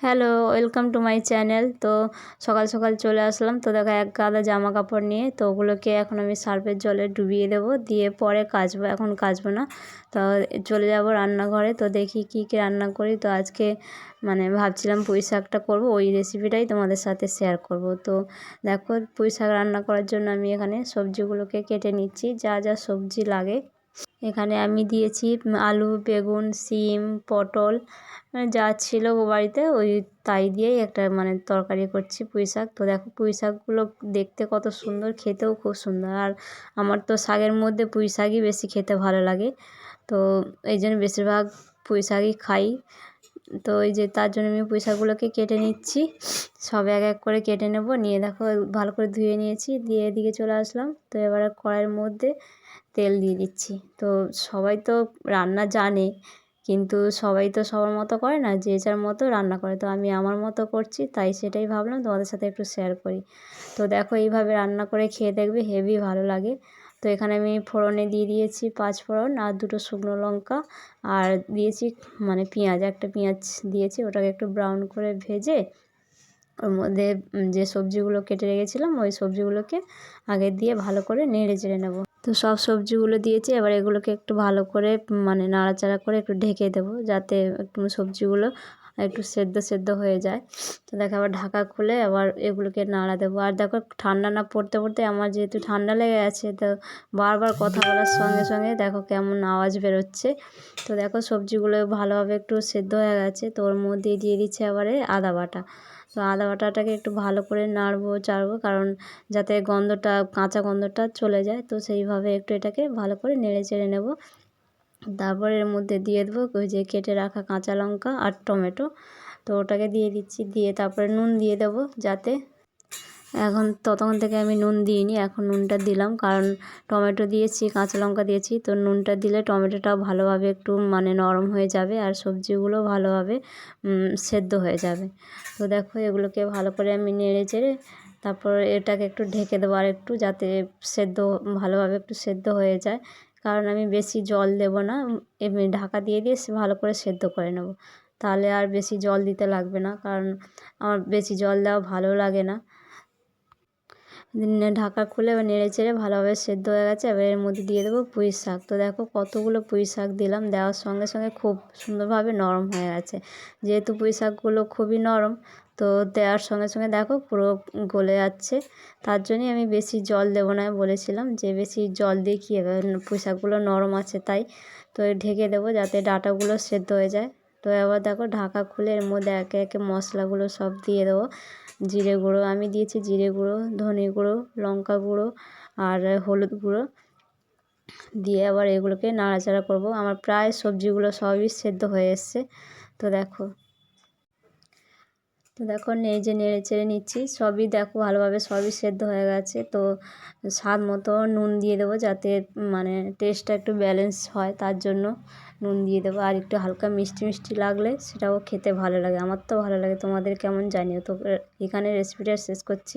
Hello, welcome to my channel. তো সকাল সকাল চলে আসলাম। তো দেখো, এক গাদা জামা কাপড় নিয়ে, তো ওগুলোকে এখন আমি সার্ফের জলে ডুবিয়ে দেবো। দিয়ে পরে কাচবো, এখন কাচবো না। তো চলে যাব রান্নাঘরে। তো দেখি কী কী রান্না করি। তো আজকে মানে ভাবছিলাম পুঁই শাকটা করব। ওই রেসিপিটাই তোমাদের সাথে শেয়ার করব। তো দেখো, পুঁই শাক রান্না করার জন্য আমি এখানে সবজিগুলোকে কেটে নিচ্ছি। যা যা সবজি লাগে এখানে আমি দিয়েছি আলু, বেগুন, সিম, পটল মানে যা ছিল বাড়িতে ওই তাই দিয়েই একটা মানে তরকারি করছি পুঁই শাক। তো দেখো পুঁই শাকগুলো দেখতে কত সুন্দর, খেতেও খুব সুন্দর। আর আমার তো শাকের মধ্যে পুঁই শাকই বেশি খেতে ভালো লাগে। তো এই জন্য বেশিরভাগ পুঁই শাকই খাই। তো এই যে তার জন্য আমি পুঁই শাকগুলোকে কেটে নিচ্ছি। সব এক এক করে কেটে নেব। নিয়ে দেখো ভালো করে ধুয়ে নিয়েছি। দিয়ে এদিকে চলে আসলাম। তো এবারে কড়াইয়ের মধ্যে তেল দিয়ে দিচ্ছি। তো সবাই তো রান্না জানে, কিন্তু সবাই তো সবার মতো করে না, যে যার মতো রান্না করে। তো আমি আমার মতো করছি, তাই সেটাই ভাবলাম তোমাদের সাথে একটু শেয়ার করি। তো দেখো এইভাবে রান্না করে খেয়ে দেখবে হেভি ভালো লাগে। তো এখানে আমি ফোড়নে দিয়ে দিয়েছি পাঁচ ফোড়ন আর দুটো শুকনো লঙ্কা আর দিয়েছি মানে পেঁয়াজ। একটা পেঁয়াজ দিয়েছি, ওটাকে একটু ব্রাউন করে ভেজে ওর মধ্যে যে সবজিগুলো কেটে রেখেছিলাম, ওই সবজিগুলোকে আগে দিয়ে ভালো করে নেড়ে চেড়ে নেব। তো সব সবজিগুলো দিয়েছি, এবার এগুলোকে একটু ভালো করে মানে নাড়াচাড়া করে একটু ঢেকে দেবো, যাতে একটু সবজিগুলো একটু সেদ্ধ সেদ্ধ হয়ে যায়। তো দেখো আবার ঢাকা খুলে আবার এগুলোকে নাড়া দেবো। আর দেখো ঠান্ডা না পড়তে পড়তে আমার যেহেতু ঠান্ডা লেগে গেছে তো বারবার কথা বলার সঙ্গে সঙ্গে দেখো কেমন আওয়াজ বেরোচ্ছে। তো দেখো সবজিগুলো ভালোভাবে একটু সেদ্ধ হয়ে গেছে, তো ওর মধ্যে দিয়ে দিচ্ছে আবারে আদা বাটা। তো আদা বাটাটাকে একটু ভালো করে নাড়বো, চাড়বো, কারণ যাতে গন্ধটা, কাঁচা গন্ধটা চলে যায়। তো সেইভাবে একটু এটাকে ভালো করে নেড়ে চেড়ে নেব। তারপর এর মধ্যে দিয়ে দেবো ওই যে কেটে রাখা কাঁচা লঙ্কা আর টমেটো। তো ওটাকে দিয়ে দিচ্ছি, দিয়ে তারপরে নুন দিয়ে দেবো যাতে এখন ততক্ষণ থেকে আমি নুন দিইনি, এখন নুনটা দিলাম। কারণ টমেটো দিয়েছি, কাঁচা লঙ্কা দিয়েছি, তো নুনটা দিলে টমেটোটাও ভালোভাবে একটু মানে নরম হয়ে যাবে আর সবজিগুলো ভালোভাবে সেদ্ধ হয়ে যাবে। তো দেখো এগুলোকে ভালো করে আমি নেড়ে চেড়ে তারপর এটাকে একটু ঢেকে দেবো আর একটু যাতে সেদ্ধ, ভালোভাবে একটু সেদ্ধ হয়ে যায়। কারণ আমি বেশি জল দেব না এমনি ঢাকা দিয়ে দিয়ে ভালো করে সেদ্ধ করে নেব। তাহলে আর বেশি জল দিতে লাগবে না, কারণ আমার বেশি জল দেওয়া ভালো লাগে না, ঢাকা খুলে এবার নেড়ে চেড়ে ভালোভাবে সেদ্ধ হয়ে গেছে, এবার এর মধ্যে দিয়ে দেবো পুঁই শাক। তো দেখো কতগুলো পুঁই শাক দিলাম, দেওয়ার সঙ্গে সঙ্গে খুব সুন্দরভাবে নরম হয়ে গেছে। যেহেতু পুঁই শাকগুলো খুবই নরম তো দেওয়ার সঙ্গে সঙ্গে দেখো পুরো গলে যাচ্ছে। তার জন্যই আমি বেশি জল দেবো না বলেছিলাম যে বেশি জল দিয়ে কী হবে? পোশাকগুলো নরম আছে তাই। তো ঢেকে দেবো যাতে ডাটাগুলো সেদ্ধ হয়ে যায়। তো এবার দেখো ঢাকা খুলে এর মধ্যে একে একে মশলাগুলো সব দিয়ে দেবো। জিরে গুঁড়ো আমি দিয়েছি জিরে গুঁড়ো, ধনে গুঁড়ো, লঙ্কা গুঁড়ো আর হলুদ গুঁড়ো। দিয়ে আবার এগুলোকে নাড়াচাড়া করব। আমার প্রায় সবজিগুলো সবই সেদ্ধ হয়ে এসছে। তো দেখো তো দেখো নেড়ে নেড়ে চেড়ে নিচ্ছি। সবই দেখো ভালোভাবে সবই সেদ্ধ হয়ে গেছে। তো স্বাদ মতো নুন দিয়ে দেবো যাতে মানে টেস্টটা একটু ব্যালেন্স হয়, তার জন্য নুন দিয়ে দেবো। আর একটু হালকা মিষ্টি মিষ্টি লাগলে সেটাও খেতে ভালো লাগে। আমার তো ভালো লাগে। তোমাদের কেমন জানিও? তো এখানে রেসিপিটা শেষ করছি।